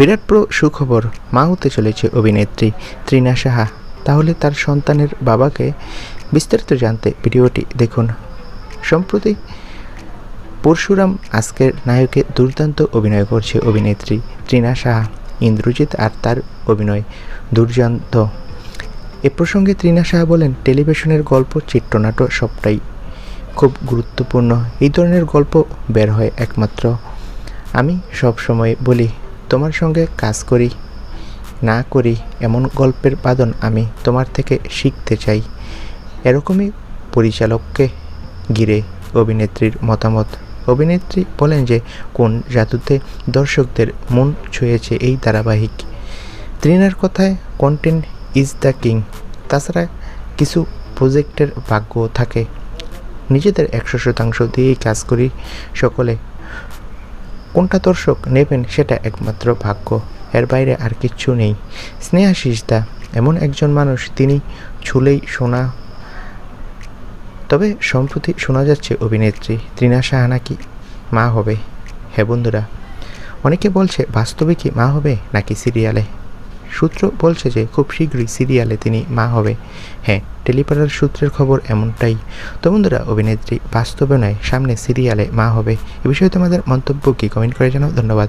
বিরাট প্র সুখবর, মা হতে চলেছে অভিনেত্রী ত্রিনা সাহা। তাহলে তার সন্তানের বাবাকে বিস্তারিত জানতে ভিডিওটি দেখুন। সম্প্রতি পরশুরাম আজকের নায়কে দুর্দান্ত অভিনয় করছে অভিনেত্রী ত্রিনা সাহা, ইন্দ্রজিৎ আর তার অভিনয় দুর্দান্ত। এ প্রসঙ্গে ত্রিনা সাহা বলেন, টেলিভিশনের গল্প, চিত্রনাট্য সবটাই খুব গুরুত্বপূর্ণ। এই ধরনের গল্প বের হয় একমাত্র। আমি সব সময় বলি তোমার সঙ্গে কাজ করি, না করি এমন গল্পের বাদন আমি তোমার থেকে শিখতে চাই। এরকমই পরিচালককে ঘিরে অভিনেত্রীর মতামত। অভিনেত্রী বলেন যে, কোন জাদুতে দর্শকদের মন ছুঁয়েছে এই ধারাবাহিক। ত্রিনার কথায় কন্টেন্ট ইজ দ্য কিং তাছাড়া কিছু প্রজেক্টের ভাগ্য থাকে। নিজেদের একশো শতাংশ দিয়েই কাজ করি সকলে। কোনটা দর্শক নেবেন সেটা একমাত্র ভাগ্য। এর বাইরে আর কিচ্ছু নেই। স্নেহা দা এমন একজন মানুষ তিনি ছুলেই শোনা তবে সম্প্রতি শোনা যাচ্ছে অভিনেত্রী ত্রিনা সাহা নাকি মা হবে। হ্যাঁ বন্ধুরা, অনেকে বলছে, বাস্তবে কি মা হবে নাকি সিরিয়ালে? সূত্র বলছে যে খুব শীঘ্রই সিরিয়ালে তিনি মা হবে। হ্যাঁ টেলিপাড়ার সূত্রের খবর এমনটাই। তো বন্ধুরা, অভিনেত্রী বাস্তবে নয় সামনে সিরিয়ালে মা হবে। এ বিষয়ে তোমাদের মন্তব্য কি? কমেন্ট করে জানাও। ধন্যবাদ।